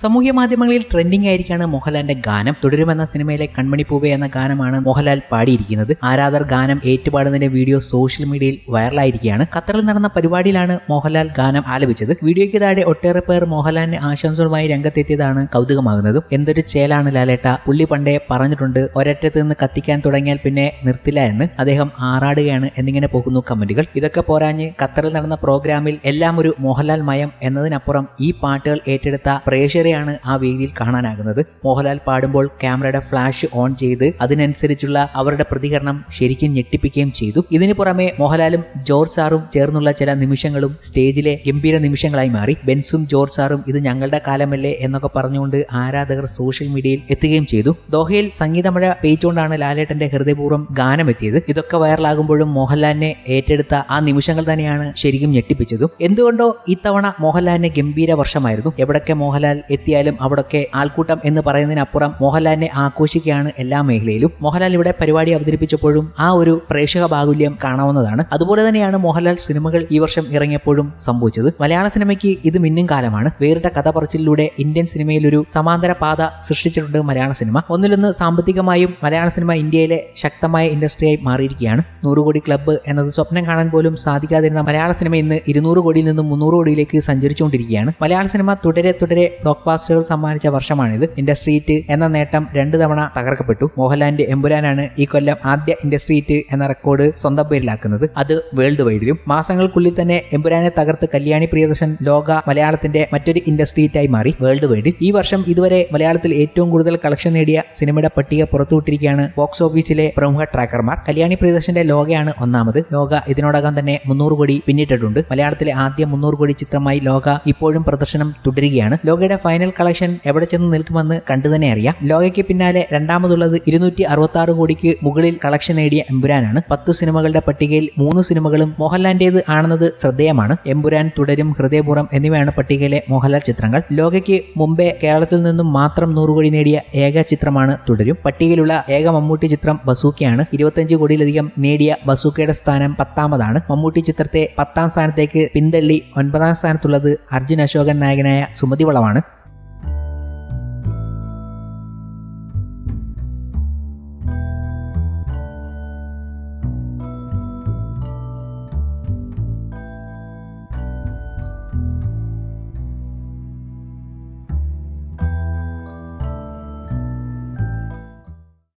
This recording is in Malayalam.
സാമൂഹ്യ മാധ്യമങ്ങളിൽ ട്രെൻഡിംഗ് ആയിരിക്കാണ് മോഹൻലാലിന്റെ ഗാനം. തുടരുമെന്ന സിനിമയിലെ കൺമണി പൂവേ എന്ന ഗാനമാണ് മോഹൻലാൽ പാടിയിരിക്കുന്നത്. ആരാധർ ഗാനം ഏറ്റുപാടുന്നതിന്റെ വീഡിയോ സോഷ്യൽ മീഡിയയിൽ വൈറലായിരിക്കുകയാണ് ഖത്തറിൽ നടന്ന പരിപാടിയിലാണ് മോഹൻലാൽ ഗാനം ആലപിച്ചത്. വീഡിയോയ്ക്ക് താഴെ ഒട്ടേറെ പേർ മോഹൻലാലിന്റെ ആശംസകളുമായി രംഗത്തെത്തിയതാണ് കൗതുകമാകുന്നതും. എന്തൊരു ചേലാണ് ലാലേട്ട. പുള്ളി പണ്ടേ പറഞ്ഞിട്ടുണ്ട് ഒരറ്റത്ത് നിന്ന് കത്തിക്കാൻ തുടങ്ങിയാൽ പിന്നെ നിർത്തില്ല എന്ന്. അദ്ദേഹം ആറാടുകയാണ് എന്നിങ്ങനെ പോകുന്നു കമന്റുകൾ. ഇതൊക്കെ പോരാഞ്ഞ് ഖത്തറിൽ നടന്ന പ്രോഗ്രാമിൽ എല്ലാം ഒരു മോഹൻലാൽ മയം എന്നതിനപ്പുറം ഈ പാട്ടുകൾ ഏറ്റെടുത്ത പ്രേക്ഷകരെയാണ് ആ വേദിയിൽ കാണാനാകുന്നത്? മോഹൻലാൽ പാടുമ്പോൾ ക്യാമറയുടെ ഫ്ലാഷ് ഓൺ ചെയ്ത് അതിനനുസരിച്ചുള്ള അവരുടെ പ്രതികരണം ശരിക്കും ഞെട്ടിപ്പിക്കുകയും ചെയ്തു. ഇതിനു പുറമെ മോഹൻലാലും ജോർജ് സാറും ചേർന്നുള്ള ചില നിമിഷങ്ങളും സ്റ്റേജിലെ ഗംഭീര നിമിഷങ്ങളായി മാറി. ബെൻസും ജോർജ് സാറും ഇത് ഞങ്ങളുടെ കാലമല്ലേ എന്നൊക്കെ പറഞ്ഞുകൊണ്ട് ആരാധകർ സോഷ്യൽ മീഡിയയിൽ എത്തുകയും ചെയ്തു. ദോഹയിൽ സംഗീതമഴ പെയ്ച്ചുകൊണ്ടാണ് ലാലേട്ടന്റെ ഹൃദയപൂർവം ഗാനം എത്തിയത് ഇതൊക്കെ വൈറലാകുമ്പോഴും മോഹൻലാലിനെ ഏറ്റെടുത്ത ആ നിമിഷങ്ങൾ തന്നെയാണ് ശരിക്കും ഞെട്ടിപ്പിച്ചതും. എന്തുകൊണ്ടോ ഇത്തവണ മോഹൻലാലിന് ഗംഭീര വർഷമായിരുന്നു. എവിടൊക്കെ മോഹൻലാൽ എത്തിയാലും അവിടൊക്കെ ആൾക്കൂട്ടം എന്ന് പറയുന്നതിനപ്പുറം മോഹൻലാലിനെ ആഘോഷിക്കുകയാണ് എല്ലാ മേഖലയിലും. മോഹൻലാൽ ഇവിടെ പരിപാടി അവതരിപ്പിച്ചപ്പോഴും ആ ഒരു പ്രേക്ഷക ബാഹുല്യം കാണാവുന്നതാണ്. അതുപോലെ തന്നെയാണ് മോഹൻലാൽ സിനിമകൾ ഈ വർഷം ഇറങ്ങിയപ്പോഴും സംഭവിച്ചത്. മലയാള സിനിമയ്ക്ക് ഇത് മിന്നും കാലമാണ്. വേറിട്ട കഥ പറച്ചിലൂടെ ഇന്ത്യൻ സിനിമയിൽ ഒരു സമാന്തര പാത സൃഷ്ടിച്ചിട്ടുണ്ട് മലയാള സിനിമ. ഒന്നിലൊന്ന് സാമ്പത്തികമായും മലയാള സിനിമ ഇന്ത്യയിലെ ശക്തമായ ഇൻഡസ്ട്രിയായി മാറിയിരിക്കുകയാണ്. നൂറ് കോടി ക്ലബ്ബ് എന്നത് സ്വപ്നം കാണാൻ പോലും സാധിക്കാതിരുന്ന മലയാള സിനിമ ഇന്ന് ഇരുന്നൂറ് കോടിയിൽ നിന്നും മുന്നൂറ് കോടിയിലേക്ക് സഞ്ചരിച്ചുകൊണ്ടിരിക്കുകയാണ്. മലയാള സിനിമ തുടരെ തുടരെ ബ്ലോക്ക് ബാസ്റ്ററുകൾ സമ്മാനിച്ച വർഷമാണിത്. ഇൻഡസ്ട്രി ഹിറ്റ് എന്ന നേട്ടം രണ്ട് തവണ തകർക്കപ്പെട്ടു. മോഹൻലാലിന്റെ എമ്പുരാനാണ് ഈ കൊല്ലം ആദ്യ ഇൻഡസ്ട്രീറ്റ് എന്ന റെക്കോർഡ് സ്വന്തം പേരിലാക്കുന്നത്. അത് വേൾഡ് വൈഡിലും. മാസങ്ങൾക്കുള്ളിൽ തന്നെ എമ്പുരാനെ തകർത്ത് കല്യാണി പ്രിയദർശൻ ലോക മലയാളത്തിന്റെ മറ്റൊരു ഇൻഡസ്ട്രി ഹിറ്റായി മാറി വേൾഡ് വൈഡിൽ. ഈ വർഷം ഇതുവരെ മലയാളത്തിൽ ഏറ്റവും കൂടുതൽ കളക്ഷൻ നേടിയ സിനിമയുടെ പട്ടിക പുറത്തുവിട്ടിരിക്കുകയാണ് ബോക്സ് ഓഫീസിലെ പ്രമുഖ ട്രാക്കർമാർ. കല്യാണി പ്രിയദർശന്റെ ലോകയാണ് ഒന്നാമത്. ലോക ഇതിനോടകം തന്നെ മുന്നൂറ് കോടി പിന്നിട്ടിട്ടുണ്ട്. മലയാളത്തിലെ ആദ്യ മുന്നൂറ് കോടി ചിത്രമായി ലോക ഇപ്പോഴും പ്രദർശനം തുടരുകയാണ്. ലോകയുടെ ഫൈനൽ കളക്ഷൻ എവിടെ ചെന്ന് നിൽക്കുമെന്ന് കണ്ടു തന്നെ അറിയാം. ലോകയ്ക്ക് പിന്നാലെ രണ്ടാമതുള്ളത് ഇരുന്നൂറ്റി അറുപത്തി ആറ് കോടിക്ക് മുകളിൽ കളക്ഷൻ നേടിയ എമ്പുരാനാണ്. പത്ത് സിനിമകളുടെ പട്ടികയിൽ മൂന്ന് സിനിമകളും മോഹൻലാലിന്റേത് ആണെന്നത് ശ്രദ്ധേയമാണ്. എമ്പുരാൻ തുടരും ഹൃദയപൂർവം എന്നിവയാണ് പട്ടികയിലെ മോഹൻലാൽ ചിത്രങ്ങൾ. ലോകയ്ക്ക് മുമ്പേ കേരളത്തിൽ നിന്നും മാത്രം നൂറ് കോടി നേടിയ ഏക ചിത്രമാണ് തുടരും. പട്ടികയിലുള്ള ഏക മമ്മൂട്ടി ചിത്രം ബസൂക്കയാണ്. ഇരുപത്തഞ്ച് കോടിയിലധികം നേടിയ ബസൂക്കയുടെ സ്ഥാനം പത്താമതാണ്. മമ്മൂട്ടി ചിത്രത്തെ പത്താം സ്ഥാനത്തേക്ക് പിന്തള്ളി ഒൻപതാം സ്ഥാനത്തുള്ളത് അർജുൻ അശോകൻ നായകനായ സുമതി വളവാണ്.